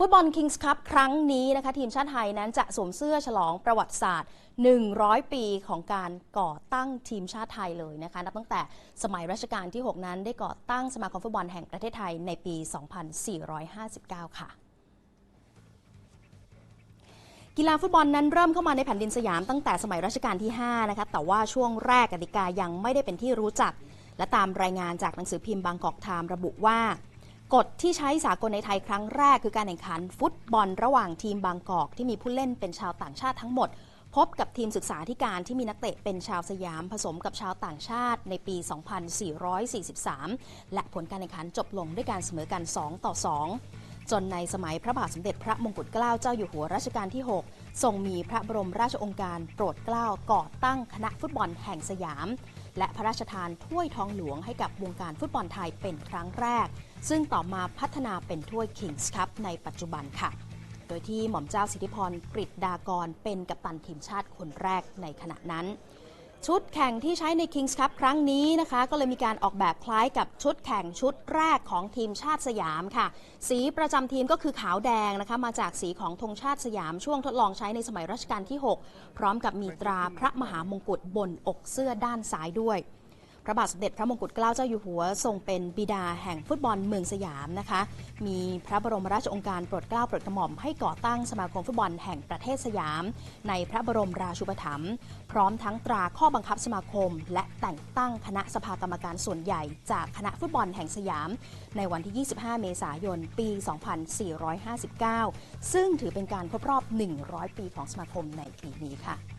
ฟุตบอลคิงส์คัพครั้งนี้นะคะทีมชาติไทยนั้นจะสวมเสื้อฉลองประวัติศาสตร์ 100 ปีของการก่อตั้งทีมชาติไทยเลยนะคะนับตั้งแต่สมัยรัชกาลที่ 6 นั้นได้ก่อตั้งสมาคมฟุตบอลแห่งประเทศไทยในปี 2459 ค่ะกีฬาฟุตบอลนั้นเริ่มเข้ามาในแผ่นดินสยามตั้งแต่สมัยรัชกาลที่ 5 นะคะ แต่ว่าช่วงแรกกติกายังไม่ได้เป็นที่รู้จัก และตามรายงานจากหนังสือพิมพ์บางกอกไทม์ระบุว่า กฎที่ใช้สากลในไทยครั้งแรกคือการแข่งขันฟุตบอลระหว่างทีมบางกอก ที่มีผู้เล่นเป็นชาวต่างชาติทั้งหมด พบกับทีมศึกษาธิการที่มีนักเตะเป็นชาวสยามผสมกับชาวต่างชาติในปี 2443 และผลการแข่งขันจบลงด้วยการเสมอกัน 2 ต่อ 2 จนในสมัยพระบาทสมเด็จพระมงกุฎเกล้าเจ้าอยู่หัวรัชกาลที่ 6 ทรงมีพระบรมราชองค์การโปรดเกล้าก่อตั้งคณะฟุตบอลแห่งสยาม และพระราชทานถ้วยทองหลวงให้กับวงการฟุตบอลไทยเป็นครั้งแรก ซึ่งต่อมาพัฒนาเป็นถ้วย Kings Cup ในปัจจุบันค่ะ โดยที่หม่อมเจ้าสิทธิพรกฤษดากรเป็นกัปตันทีมชาติคนแรกในขณะนั้น ชุดแข่งที่ใช้ใน Kings Cup ครั้งนี้นะคะ ก็เลยมีการออกแบบคล้ายกับชุดแข่งชุดแรกของทีมชาติสยามค่ะ สีประจำทีมก็คือขาวแดงนะคะ มาจากสีของธงชาติสยามช่วงทดลองใช้ในสมัยรัชกาลที่ 6 พร้อมกับมีตราพระมหามงกุฎบนอกเสื้อด้านซ้ายด้วย ระบาทสมเด็จพระมงกุฎเกล้าเจ้าอยู่หัวทรงเป็นบิดาแห่งฟุตบอลเมืองสยามนะคะ มีพระบรมราชองค์การโปรดเกล้าโปรดกระหม่อมให้ก่อตั้งสมาคมฟุตบอลแห่งประเทศสยาม ในพระบรมราชูปถัมภ์พร้อมทั้งตราข้อบังคับสมาคม และแต่งตั้งคณะสภากรรมการส่วนใหญ่ จากคณะฟุตบอลแห่งสยาม ในวันที่ 25 เมษายน ปี 2459 ซึ่งถือเป็นการครบรอบ 100 ปีของสมาคมในปีนี้ค่ะ